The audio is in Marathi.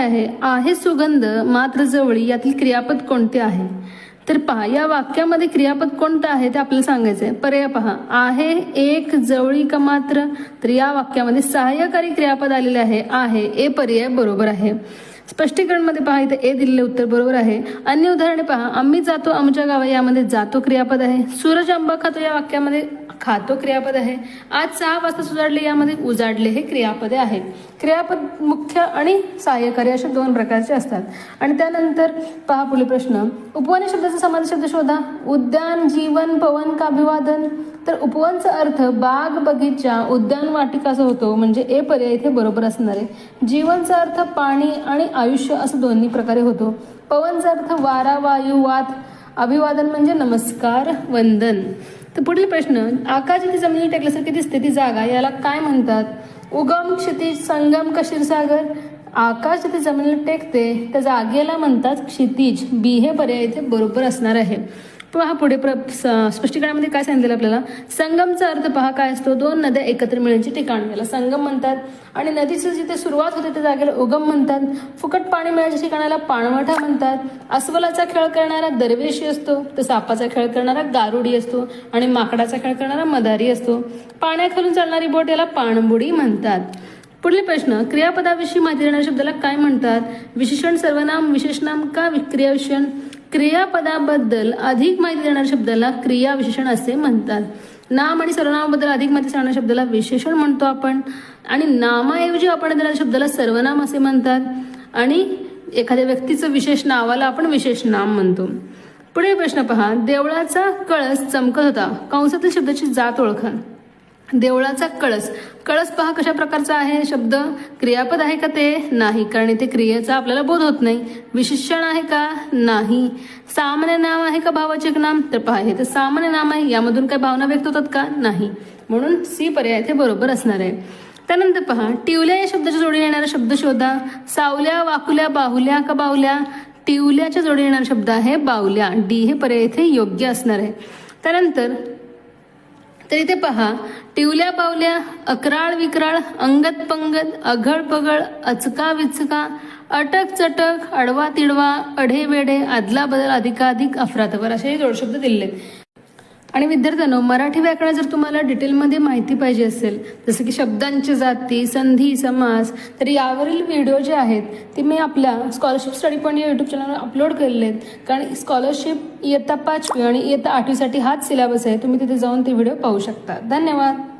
आहे. आहे सुगंध मात्र जवळी यातील क्रियापद कोणते आहे? तर पहा या वाक्यामध्ये क्रियापद कोणतं आहे ते आपल्याला सांगायचं आहे पर्याय पहा. आहे एक जवळी का मात्र? तर या वाक्यामध्ये सहाय्यकारी क्रियापद आलेले आहे. आहे ए पर्याय बरोबर आहे. स्पष्टीकरणमध्ये पहा इथे ए दिलेले उत्तर बरोबर आहे. अन्य उदाहरणे पहा. आम्ही जातो आमच्या गावा यामध्ये जातो क्रियापद आहे. सूरज आंबा खातो या वाक्यामध्ये खातो क्रियापद आहे. आज सहा वाजता सुजाडले यामध्ये उजाडले हे क्रियापदे आहेत. क्रियापद मुख्य आणि सहाय्यकारी असे दोन प्रकारचे असतात. आणि त्यानंतर पहा पुढील प्रश्न. उपवन या शब्दाचा समाज शब्द शोधा. उद्यान जीवन पवन का अभिवादन तर उपवनचा अर्थ बाग बगीचा उद्यान वाटिका असं होतो. म्हणजे ए पर्याय इथे बरोबर असणार आहे. जीवनचा अर्थ पाणी आणि आयुष्य असं दोन्ही प्रकारे होतो. पवनचा अर्थ वारा वायू वात. अभिवादन म्हणजे नमस्कार वंदन. तर पुढील प्रश्न आकाश जिथे जमिनी टेकल्यासारखी दिसते ती जागा याला काय म्हणतात? उगम क्षितिज संगम का आकाश जिथे जमिनीला टेकते त्या जागेला म्हणतात क्षितिज. बी हे पर्याय इथे बरोबर असणार आहे. पहा पुढे प्र स- स्पष्टीकरणामध्ये काय सांगितलं आपल्याला? संगमचा अर्थ पहा काय असतो? दोन नद्या एकत्र मिळण्याचे ठिकाण. याला संगम म्हणतात. आणि नदीची जिथे सुरुवात होते त्या जागेला उगम म्हणतात. फुकट पाणी मिळायच्या ठिकाणाला पाणवठा म्हणतात. अस्वलाचा खेळ करणारा दरवेशी असतो. तर सापाचा खेळ करणारा गारुडी असतो. आणि माकडाचा खेळ करणारा मदारी असतो. पाण्याखालून चालणारी बोट याला पाणबुडी म्हणतात. पुढील प्रश्न क्रियापदाविषयी माहिती देणाऱ्या शब्दाला काय म्हणतात? विशेषण सर्वनाम विशेषनाम का वि- क्रियाविशेषण क्रियापदाबद्दल अधिक माहिती देणाऱ्या शब्दाला क्रिया विशेषण असे म्हणतात. नाम आणि सर्वनामाबद्दल अधिक माहिती सांगणाऱ्या शब्दाला विशेषण म्हणतो आपण. आणि नामाऐवजी आपण देणाऱ्या शब्दाला सर्वनाम असे म्हणतात. आणि एखाद्या व्यक्तीचं विशेष नावाला आपण विशेष नाम म्हणतो. पुढे प्रश्न पहा. देवळाचा कळस चमकत होता. कंसातील शब्दाची जात ओळखा. देवळाचा कळस. कळस पहा कशा प्रकारचा आहे शब्द. क्रियापद आहे का ते? नाही कारण इथे क्रियेचा आपल्याला बोध होत नाही. विशेषण आहे का? नाही. सामान्य नाम आहे का भावाचक नाम? तर पहा हे तर सामान्य नाम आहे. यामधून काही भावना व्यक्त होतात का? नाही. म्हणून सी पर्याय इथे बरोबर असणार आहे. त्यानंतर पहा टिवल्या या शब्दाच्या जोडीने येणारा शब्द शोधा. सावल्या वाकुल्या बाहुल्या का बाहुल्या? टिवल्याच्या जोडीने येणारा शब्द आहे बावल्या. डी हे पर्याय इथे योग्य असणार आहे. त्यानंतर तर इथे पहा टिवल्या पावल्या अकराळ विक्राळ अंगत पंगत अघळ पगळ अचका विचका अटक चटक अडवा तिडवा अढे वेढे आदला बदल अधिकाधिक अफरातफर असे हे जोडशब्द दिलेले आहेत. आणि विद्यार्थ्यांनो मराठी व्याकरण जर तुम्हाला डिटेलमध्ये माहिती पाहिजे असेल जसं की शब्दांची जाती संधी समास तर यावरील व्हिडिओ जे आहेत ते मी आपल्या स्कॉलरशिप स्टडी पॉईंट या यूट्यूब चॅनलवर अपलोड केलेले आहेत. कारण स्कॉलरशिप इयत्ता पाचवी आणि इयत्ता आठवीसाठी हाच सिलेबस आहे तुम्ही तिथे जाऊन ते व्हिडिओ पाहू शकता. धन्यवाद!